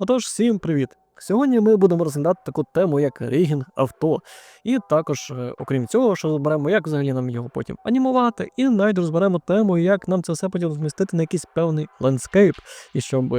Отож, всім привіт! Сьогодні ми будемо розглядати таку тему, як рігінг авто. І також, е, окрім цього, що розберемо, як взагалі нам його потім анімувати, і навіть розберемо тему, як нам це все потім змістити на якийсь певний ландскейп, і щоб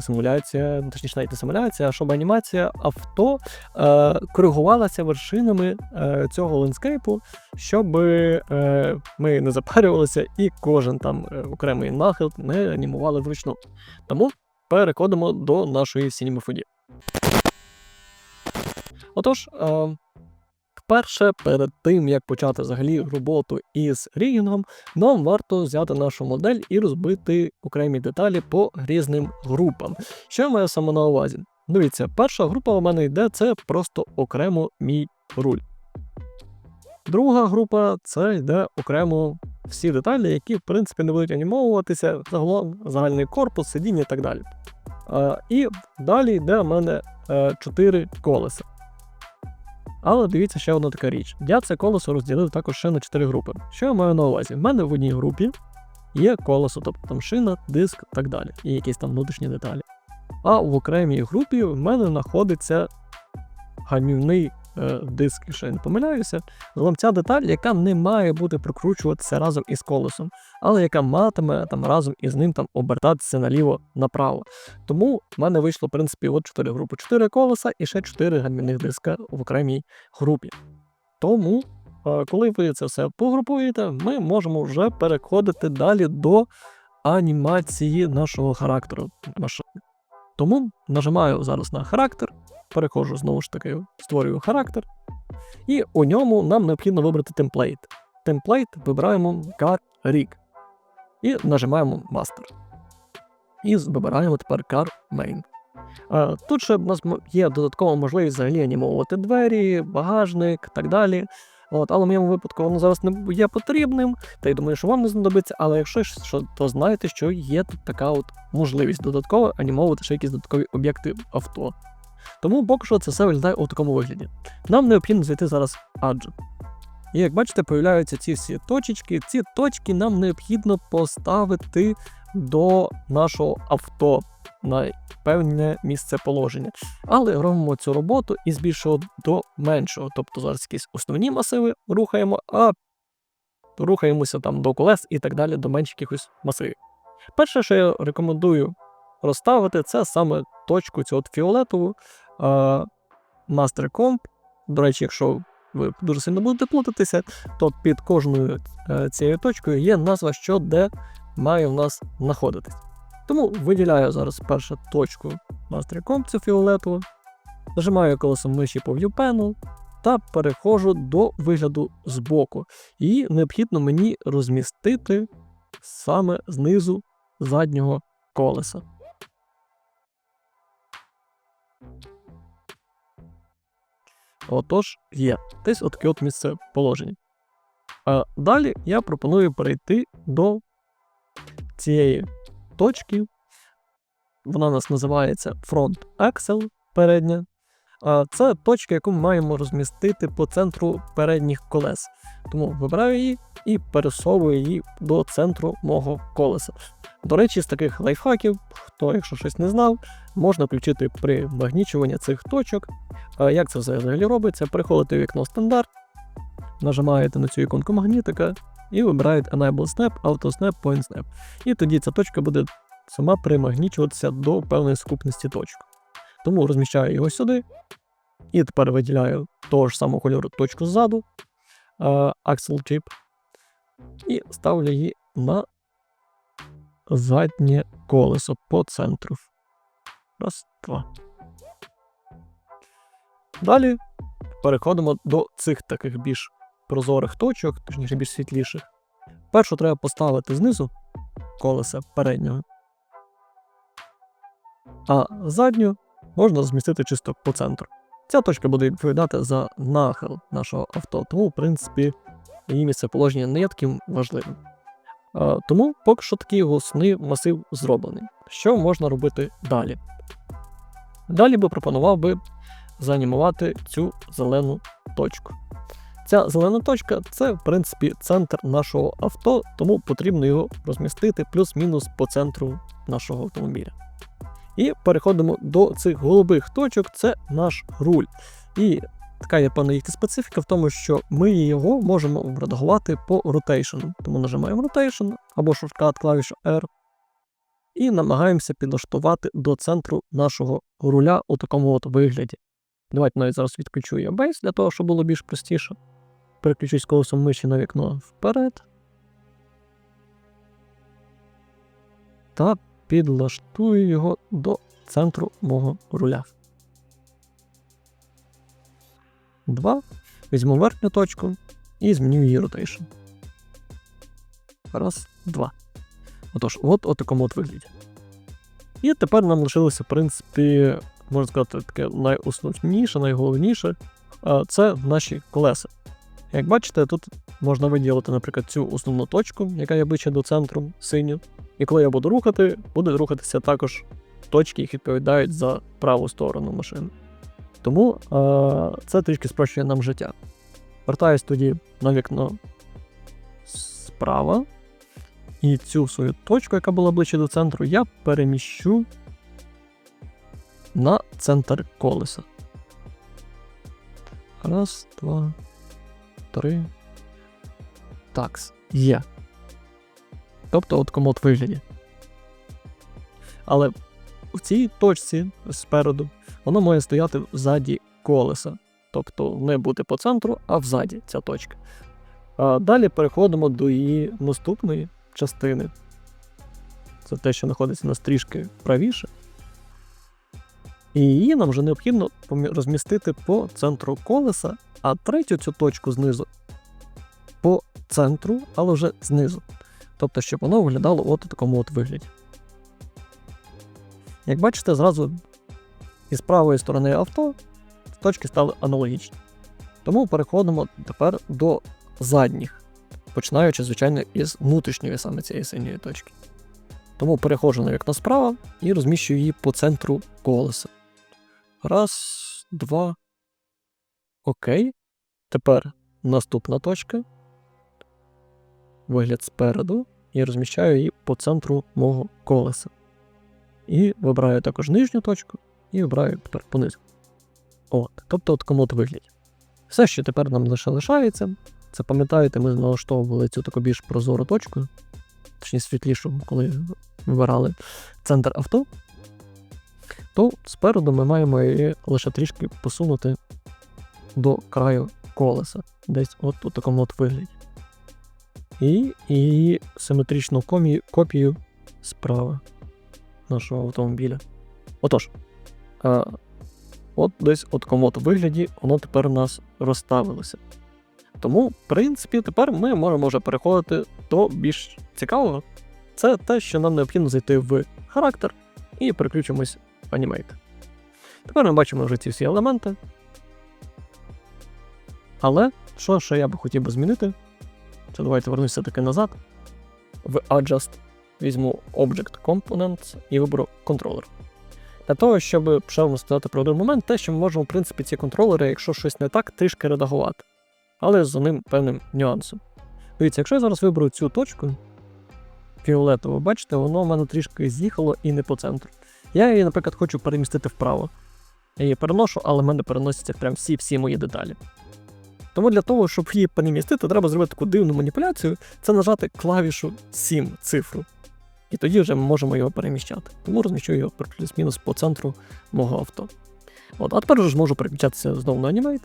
симуляція, ну, точніше навіть не симуляція, а щоб анімація авто е, коригувалася вершинами е, цього ландскейпу, щоб е, ми не запарювалися і кожен там е, окремий нахил не анімували вручну. Тому переходимо до нашої сінімофоді. Отож, е, перше, перед тим як почати взагалі роботу із рігінгом, нам варто взяти нашу модель і розбити окремі деталі по різним групам. Що я маю саме на увазі? Дивіться, перша група у мене йде це просто окремо мій руль. Друга група це йде окремо всі деталі, які в принципі не будуть анімовуватися, загалом загальний корпус, сидіння і так далі. Е, і далі йде у мене 4 колеса. Але дивіться ще одна така річ. Я це колесо розділив також ще на 4 групи. Що я маю на увазі? В мене в одній групі є колесо, тобто там шина, диск і так далі, і якісь там внутрішні деталі. А в окремій групі в мене знаходиться гамівний е, диск, якщо я не помиляюся. Загалом ця деталь, яка не має бути прикручуватися разом із колесом, але яка матиме там разом із ним там обертатися наліво-направо. Тому в мене вийшло, в принципі, от 4 групи, 4 колеса і ще 4 гальмівних диска в окремій групі. Тому, е, коли ви це все погрупуєте, ми можемо вже переходити далі до анімації нашого характеру машини. Тому нажимаю зараз на характер, переходжу знову ж таки, створюю характер, і у ньому нам необхідно вибрати темплейт. Темплейт вибираємо Car Rig і нажимаємо Master. І вибираємо тепер Car Main. Тут ще в нас є додаткова можливість взагалі анімовувати двері, багажник і так далі. От, але в моєму випадку воно зараз не є потрібним, та й думаю, що вам не знадобиться. Але якщо що, то знаєте, що є тут така от можливість додатково анімовувати ще якісь додаткові об'єкти авто. Тому поки що це все виглядає у такому вигляді. Нам необхідно зайти зараз Adjust. І як бачите, появляються ці всі точечки. Ці точки нам необхідно поставити до нашого авто на певне місце положення. Але робимо цю роботу із більшого до меншого. Тобто зараз якісь основні масиви рухаємо, а рухаємося там до колес і так далі, до менших якихось масивів. Перше, що я рекомендую розставити, це саме точку цю от фіолетову Comp. До речі, якщо ви дуже сильно будете плутатися, то під кожною е, цією точкою є назва, що де має в нас знаходитись. Тому виділяю зараз першу точку Comp, цю фіолетову, нажимаю колесом миші по View Panel та переходжу до вигляду збоку. І необхідно мені розмістити саме знизу заднього колеса. Отож, є десь отаке от місце положення. А далі я пропоную перейти до цієї точки. Вона у нас називається Front Axel передня. А Це точка, яку ми маємо розмістити по центру передніх колес. Тому вибираю її і пересовую її до центру мого колеса. До речі, з таких лайфхаків, хто, якщо щось не знав, можна включити при магнічуванні цих точок. Як це все взагалі робиться? Переходите в вікно стандарт, нажимаєте на цю іконку магнітика і вибираєте Enable Snap, Auto Snap, Point Snap. І тоді ця точка буде сама примагнічуватися до певної сукупності точок. Тому розміщаю його сюди. І тепер виділяю того ж самого кольору точку ззаду, е, Axle Chip, і ставлю її на заднє колесо по центру. Раз, два. Далі переходимо до цих таких більш прозорих точок, точніше більш світліших. Першу треба поставити знизу колеса переднього, а задню можна змістити чисто по центру. Ця точка буде відповідати за нахил нашого авто, тому, в принципі, її місцеположення не є таким важливим. А, тому поки що такий голосний масив зроблений. Що можна робити далі? Далі би пропонував би заанімувати цю зелену точку. Ця зелена точка це, в принципі, центр нашого авто, тому потрібно його розмістити плюс-мінус по центру нашого автомобіля. І переходимо до цих голубих точок, це наш руль. І така є певна їхня специфіка в тому, що ми його можемо редагувати по rotation. Тому нажимаємо rotation або шорткат клавішу R. І намагаємося підлаштувати до центру нашого руля у такому от вигляді. Давайте навіть зараз відключу я бейс для того, щоб було більш простіше. Переключусь колесом миші на вікно вперед. Та підлаштую його до центру мого руля. Два. Візьму верхню точку і зміню її rotation. Раз, два. Отож, от у такому от вигляді. І тепер нам лишилося, в принципі, можна сказати, таке найосновніше, найголовніше це наші колеса. Як бачите, тут можна виділити, наприклад, цю основну точку, яка є ближче до центру, синю. І коли я буду рухати, будуть рухатися також точки, які відповідають за праву сторону машини. Тому а, це трішки спрощує нам життя. Вертаюсь тоді на вікно справа. І цю свою точку, яка була ближче до центру, я переміщу на центр колеса. Раз, два, три. Такс. Є. Тобто от комод вигляді. Але в цій точці спереду воно має стояти взаді колеса. Тобто не бути по центру, а взаді ця точка. А далі переходимо до її наступної частини. Це те, що знаходиться на стрішки правіше. І її нам вже необхідно розмістити по центру колеса, а третю цю точку знизу по центру, але вже знизу. Тобто, щоб воно виглядало от у такому от вигляді. Як бачите, зразу із правої сторони авто точки стали аналогічні. Тому переходимо тепер до задніх, починаючи, звичайно, із внутрішньої саме цієї синьої точки. Тому переходжу на вікно справа і розміщую її по центру колеса. Раз, два. Окей. Тепер наступна точка. Вигляд спереду. І розміщаю її по центру мого колеса. І вибираю також нижню точку, і вибираю тепер понизу. От, тобто от комод вигляді. Все, що тепер нам лише лишається, це пам'ятаєте, ми налаштовували цю таку більш прозору точку, точніше світлішу, коли вибирали центр авто, то спереду ми маємо її лише трішки посунути до краю колеса, десь от у такому от вигляді. І її симетричну комі- копію справа нашого автомобіля. Отож, а, от десь от комод вигляді, воно тепер у нас розставилося. Тому, в принципі, тепер ми можемо вже переходити до більш цікавого. Це те, що нам необхідно зайти в характер і переключимось в Animate. Тепер ми бачимо вже ці всі елементи. Але що ще я би хотів би змінити? Це давайте вернуся таки назад. В Adjust візьму Object Components і виберу контролер. Для того, щоб ще вам сказати про один момент, те, що ми можемо, в принципі, ці контролери, якщо щось не так, трішки редагувати. Але з одним певним нюансом. Дивіться, якщо я зараз виберу цю точку фіолетову, бачите, воно в мене трішки з'їхало і не по центру. Я її, наприклад, хочу перемістити вправо. Я її переношу, але в мене переносяться прям всі-всі мої деталі. Тому для того, щоб її перемістити, треба зробити таку дивну маніпуляцію це нажати клавішу 7 цифру. І тоді вже ми можемо його переміщати. Тому розміщу його плюс-мінус по центру мого авто. От, а тепер ж можу переключатися знову на Animate.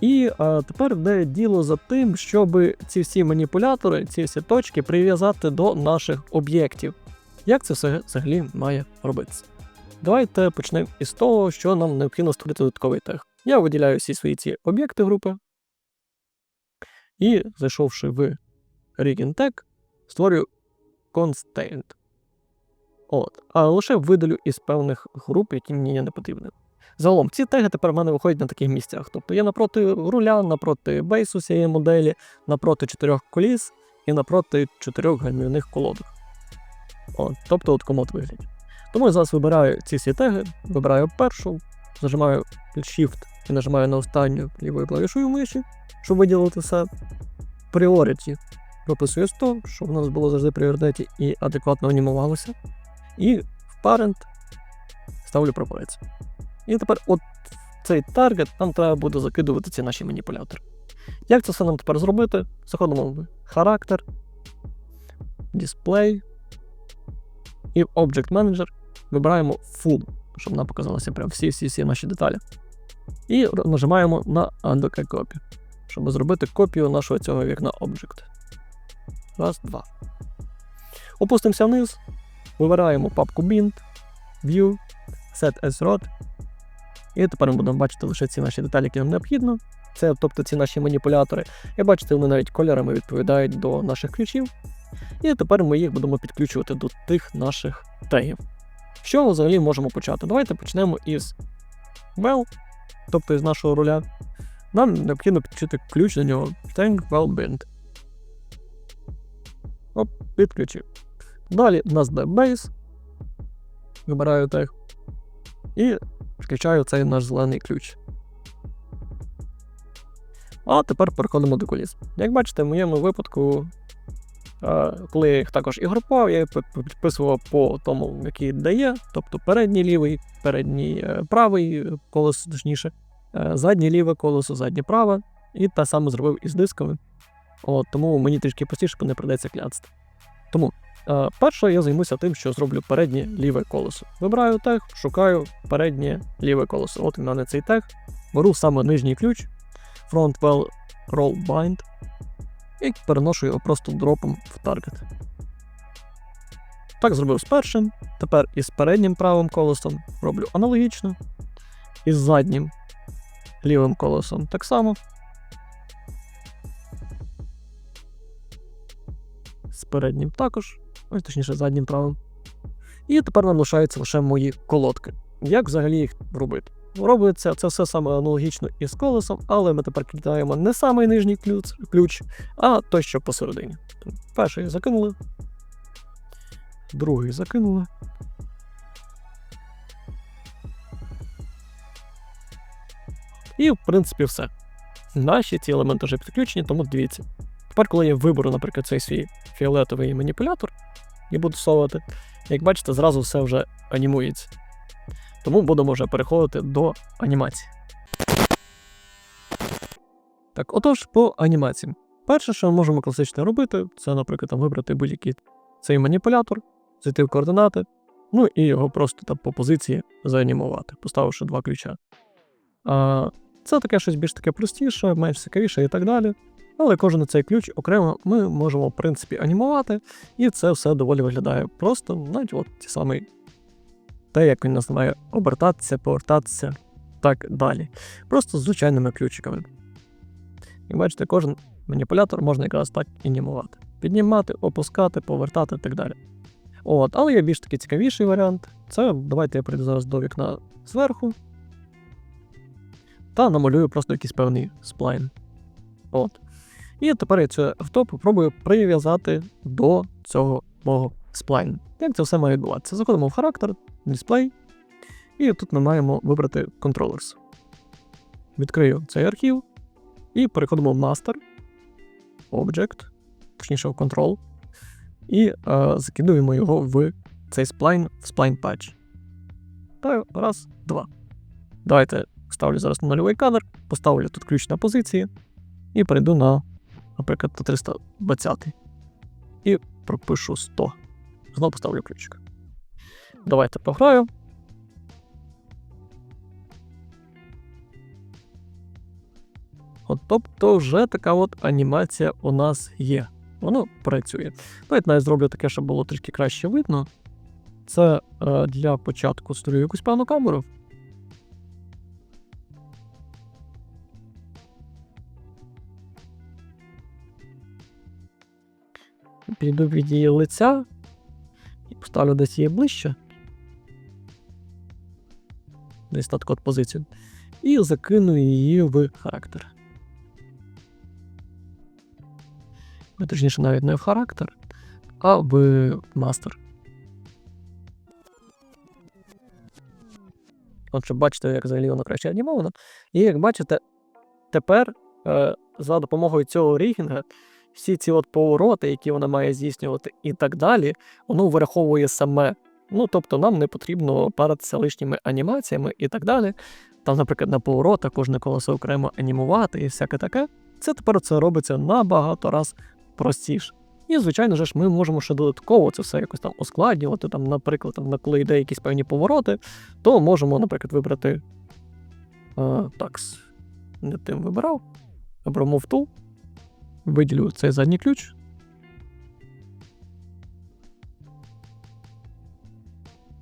І а, тепер йде діло за тим, щоб ці всі маніпулятори, ці всі точки прив'язати до наших об'єктів. Як це все взагалі має робитися? Давайте почнемо із того, що нам необхідно створити додатковий тег. Я виділяю всі свої ці об'єкти групи. І, зайшовши в Rigging Tag, створюю Constraint. От. А лише видалю із певних груп, які мені не потрібні. Загалом, ці теги тепер в мене виходять на таких місцях. Тобто я напроти руля, напроти бейсу цієї моделі, напроти чотирьох коліс і напроти чотирьох гальмівних колодок. От, тобто от комод вигляді. Тому я зараз вибираю ці всі теги, вибираю першу, зажимаю Shift і нажимаю на останню лівою клавішою миші, щоб виділити все. Priority прописую 100, щоб у нас було завжди пріоритеті і адекватно анімувалося. І в Parent ставлю прапорець. І тепер от цей таргет нам треба буде закидувати ці наші маніпулятори. Як це все нам тепер зробити? Заходимо в характер, Display і в Object Manager вибираємо Full, щоб нам показалося прям всі-всі-всі наші деталі. І нажимаємо на Undo Copy, щоб зробити копію нашого цього вікна Object. Раз, два. Опустимося вниз, вибираємо папку Bind, View, Set as Rod. І тепер ми будемо бачити лише ці наші деталі, які нам необхідно. Це, тобто ці наші маніпулятори. Як бачите, вони навіть кольорами відповідають до наших ключів. І тепер ми їх будемо підключувати до тих наших тегів. Що ми взагалі можемо почати? Давайте почнемо із well, тобто із нашого руля. Нам необхідно підключити ключ до нього Thank Well Bind. Оп, підключив. Далі у нас де base. Вибираю тег. І включаю цей наш зелений ключ. А тепер переходимо до коліс. Як бачите, в моєму випадку, коли я їх також і групував, я підписував по тому, який дає, тобто передній лівий, передній е, правий е, колесо, точніше, е, заднє ліве колесо, заднє праве, і те саме зробив із дисками. От, тому мені трішки простіше, бо не придеться кляцти. Тому е, перше я займуся тим, що зроблю переднє ліве колесо. Вибираю тег, шукаю переднє ліве колесо. От у мене цей тег. Беру саме нижній ключ, Front Well Roll Bind, і переношу його просто дропом в таргет. Так зробив з першим. Тепер із переднім правим колесом роблю аналогічно. І з заднім лівим колесом так само. З переднім також, ось точніше заднім правим. І тепер нам лишаються лише мої колодки. Як взагалі їх робити? Робиться це все саме аналогічно із колесом, але ми тепер кидаємо не самий нижній ключ, ключ а той, що посередині. Перший закинули, другий закинули. І, в принципі, все. Наші ці елементи вже підключені, тому дивіться. Тепер, коли я виберу, наприклад, цей свій фіолетовий маніпулятор і буду совувати, як бачите, зразу все вже анімується. Тому будемо вже переходити до анімації. Так, отож, по анімації. Перше, що ми можемо класично робити, це, наприклад, там, вибрати будь-який цей маніпулятор, зайти в координати, ну і його просто там по позиції заанімувати, поставивши два ключа. А, це таке щось більш таке простіше, менш цікавіше і так далі. Але кожен цей ключ окремо ми можемо, в принципі, анімувати, і це все доволі виглядає просто, навіть от ті самі те, як він називає обертатися, повертатися, так далі. Просто з звичайними ключиками. І бачите, кожен маніпулятор можна якраз так і анімувати. Піднімати, опускати, повертати і так далі. От, але є більш такий цікавіший варіант. Це давайте я прийду зараз до вікна зверху. Та намалюю просто якийсь певний сплайн. От. І тепер я це авто попробую прив'язати до цього мого сплайну. Як це все має відбуватися? Заходимо в характер, дисплей, і тут ми маємо вибрати controllers. Відкрию цей архів і переходимо в Master, Object, точніше в Control, і е, закидуємо його в цей сплайн в Spline Patch. Та раз, два. Давайте ставлю зараз на нульовий кадр, поставлю тут ключ на позиції і перейду на, наприклад, на 320 і пропишу 100. Знову поставлю ключик. Давайте програю. От, тобто вже така от анімація у нас є. Воно працює. Давайте навіть зроблю таке, щоб було трішки краще видно. Це е, для початку створю якусь певну камеру. Піду від її лиця і поставлю десь її ближче. Десь на таку от позицію. І закину її в характер. Ну, Точніше, навіть не в характер, а в мастер. От щоб бачите, як взагалі воно краще анімовано. І як бачите, тепер е, за допомогою цього рігінга всі ці от повороти, які вона має здійснювати, і так далі, воно враховує саме Ну, тобто нам не потрібно паритися лишніми анімаціями і так далі. Там, наприклад, на поворотах кожне колесо окремо анімувати і всяке таке. Це тепер це робиться набагато раз простіше. І, звичайно ж, ми можемо ще додатково це все якось там ускладнювати. Там, наприклад, там, коли йде якісь певні повороти, то можемо, наприклад, вибрати. А, так, не тим вибирав. Move Tool, виділю цей задній ключ.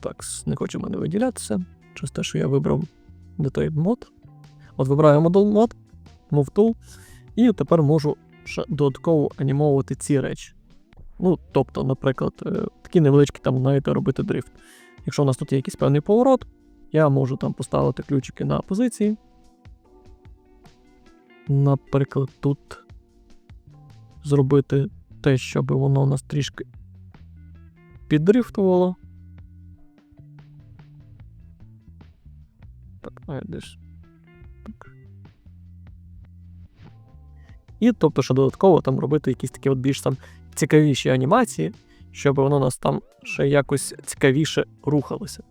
Так, не хоче в мене виділятися. Через те, що я вибрав не той мод. От вибираю модул мод, Move Tool, і тепер можу ще додатково анімовувати ці речі. Ну, тобто, наприклад, е, такі невеличкі там знаєте, робити дрифт. Якщо у нас тут є якийсь певний поворот, я можу там поставити ключики на позиції. Наприклад, тут зробити те, щоб воно у нас трішки піддрифтувало. Я десь. Так. І тобто, що додатково там робити якісь такі от більш там цікавіші анімації, щоб воно нас там ще якось цікавіше рухалося.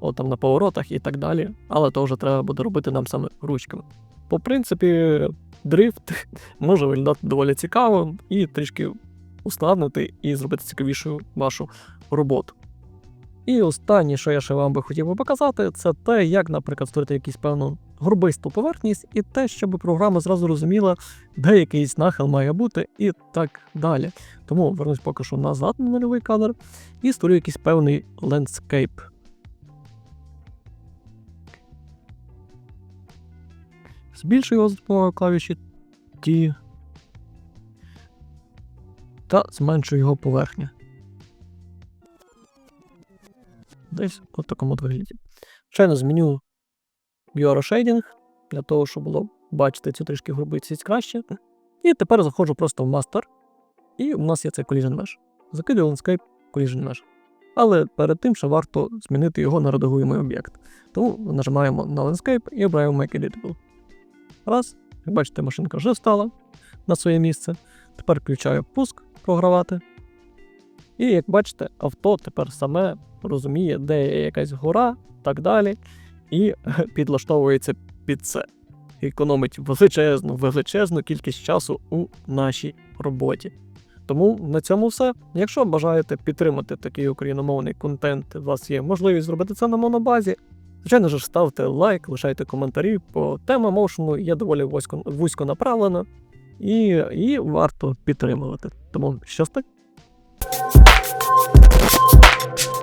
От там на поворотах і так далі. Але то вже треба буде робити нам саме ручками. По принципі, дрифт може виглядати доволі цікаво і трішки ускладнити і зробити цікавішою вашу роботу. І останнє, що я ще вам би хотів би показати, це те, як, наприклад, створити якусь певну горбисту поверхність, і те, щоб програма зразу розуміла, де якийсь нахил має бути, і так далі. Тому вернусь поки що назад на нульовий кадр і створю якийсь певний лендскейп. Збільшую його за допомогою клавіші T та зменшую його поверхню. Десь у такому вигляді. Звичайно, зміню Shading для того, щоб було бачити цю трішки грубицість краще. І тепер заходжу просто в Master, і у нас є цей Collision Mesh. Закидую Landscape Collision Mesh. Але перед тим ще варто змінити його на редагуємий об'єкт. Тому нажимаємо на Landscape і обираємо Make Editable. Раз, як бачите, машинка вже стала на своє місце. Тепер включаю пуск програвати. І як бачите, авто тепер саме розуміє, де є якась гора, так далі, і підлаштовується під це. Економить величезну, величезну кількість часу у нашій роботі. Тому на цьому все. Якщо бажаєте підтримати такий україномовний контент, у вас є можливість зробити це на монобазі. Звичайно ж, ставте лайк, лишайте коментарі, бо тема моушену є доволі вузько, вузько направлена і, і варто підтримувати. Тому щасти! you